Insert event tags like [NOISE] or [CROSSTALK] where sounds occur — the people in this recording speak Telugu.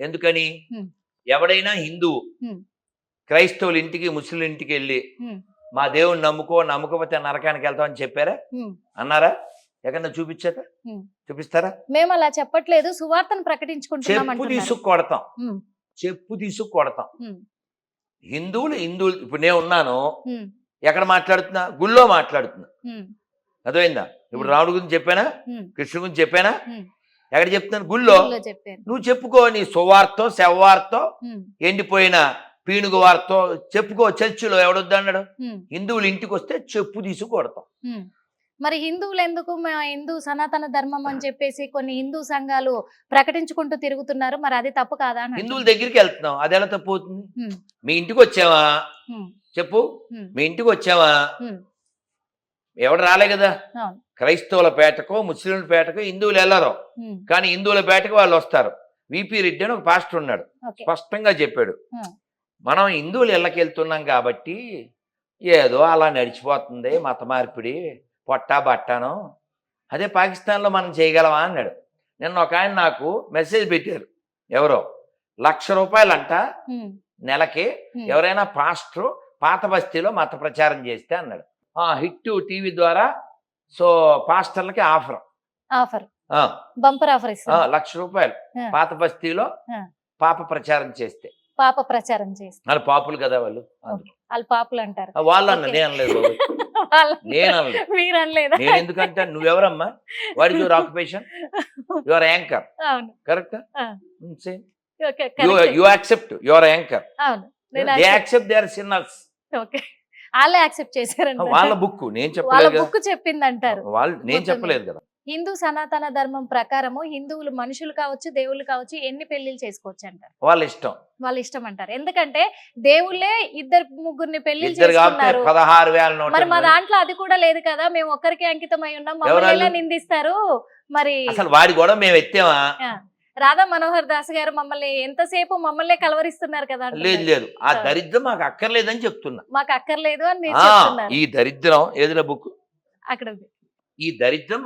ఎందుకని. ఎవడైనా హిందువు. క్రైస్తవుల ఇంటికి ముస్లిం ఇంటికి వెళ్ళి. మా దేవుని నమ్ముకో నమ్ముకోకపోతే నరకానికి వెళ్తామని చెప్పారా. అన్నారా? ఎక్కడన్నా చూపించారా. చూపిస్తారా? మేము అలా చెప్పట్లేదు. సువార్తను ప్రకటించుకుంటున్నాం చెప్పు. తీసుకు కొడతాం. చెప్పు తీసుకు కొడతాం. హిందువులు హిందువులు ఇప్పుడు నేను ఉన్నాను. ఎక్కడ మాట్లాడుతున్నా? గుళ్ళో మాట్లాడుతున్నా. అర్థమైందా? ఇప్పుడు. రాముడి గురించి చెప్పానా? ఉమ్, కృష్ణుడి గురించి చెప్పానా. ఎక్కడ చెప్తున్నాను? గుళ్ళో. నువ్వు చెప్పుకో నీ సువార్తో శవార్తో ఎండిపోయిన పీనుగు వార్తో చెప్పుకో. చర్చిలో ఎవడొద్దన్నాడు? ఉమ్, హిందువులు ఇంటికి వస్తే చెప్పు తీసి కొడతాం. ఉమ్. మరి హిందువులు ఎందుకు హిందూ సనాతన ధర్మం అని చెప్పేసి కొన్ని హిందూ సంఘాలు ప్రకటించుకుంటూ తిరుగుతున్నారు? మరి అది తప్పు కాదా హిందువుల. దగ్గరికి వెళ్తున్నాం. అది ఎలా తప్పు అవుతుంది? మీ ఇంటికి వచ్చావా చెప్పు. మీ ఇంటికి వచ్చావా ఎవడు రాలే కదా. క్రైస్తవుల పేటకో ముస్లింల పేటకో హిందువులు వెళ్ళరు. కానీ హిందువుల పేటకు వాళ్ళు వస్తారు. విపి రెడ్డి అని ఒక పాస్టర్ ఉన్నాడు. స్పష్టంగా చెప్పాడు. మనం హిందువులు ఇళ్ళకి వెళ్తున్నాం కాబట్టి ఏదో అలా నడిచిపోతుంది మత మార్పిడి పొట్టా బట్టాను. అదే పాకిస్తాన్లో మనం చేయగలమా అన్నాడు. నిన్న ఒక ఆయన నాకు మెసేజ్ పెట్టారు. ఎవరో? లక్ష రూపాయలంట నెలకి ఎవరైనా పాస్టర్ పాత బస్తీలో మత ప్రచారం చేస్తే అన్నాడు. హిట్ టీవీ ద్వారా సో పాస్టర్లకి ఆఫర్. ఆఫర్. బంపర్ ఆఫర్ లక్ష రూపాయలు. పాత బస్తీలో. పాప ప్రచారం చేస్తే. పాప ప్రచారం చేస్తారు వాళ్ళు పాపులు కదా వాళ్ళు. వాళ్ళు పాపులు అంటారు. వాళ్ళు అన్న. నేను అనలేదు [LAUGHS] నేను అనలేదు. నేను ఎందుకంటే నువ్వెవరమ్మా? What is your occupation? [LAUGHS] Your anchor. Correct. Okay, you accept your anchor. They accept they are sinners. Okay. వాళ్ళే యాక్సెప్ట్ చేశారంట. వాళ్ళ బుక్ నేను వాళ్ళ చెప్పలేదు బుక్ చెప్పింది అంటారు వాళ్ళు నేను గుర్తుంది. చెప్పలేదు కదా. హిందూ సనాతన ధర్మం ప్రకారము హిందువులు మనుషులు కావచ్చు దేవుళ్ళు కావచ్చు ఎన్ని పెళ్ళిళ్ళు చేసుకోవచ్చు అంటారు వాళ్ళ ఇష్టం. వాళ్ళ ఇష్టం అంటారు. ఎందుకంటే దేవుళ్ళే ఇద్దరు ముగ్గురిని పెళ్ళిళ్ళు ఇద్దరు కాబట్టి చేసుకున్నారు. పదహారు వేల నోట్ మరి మా దాంట్లో అది కూడా లేదు కదా. మేము ఒక్కరికి అంకితం అయి ఉన్నాం మమ్మల్ని ఎవరాళ్ళు? ఎలా నిందిస్తారు? మరి అసలు వాడి కూడా మేము ఎత్తామా? రాధా మనోహర్ దాస్ గారు మమ్మల్ని ఎంతసేపు మమ్మల్ని కలవరిస్తున్నారు కదా లేదు. లేదు ఆ. దరిద్రం మాకు అక్కర్లేదని చెప్తున్నా మాకు అక్కర్లేదు అని ఈ దరిద్రం ఏదిరా బుక్ అక్కడ. ఈ దరిద్రం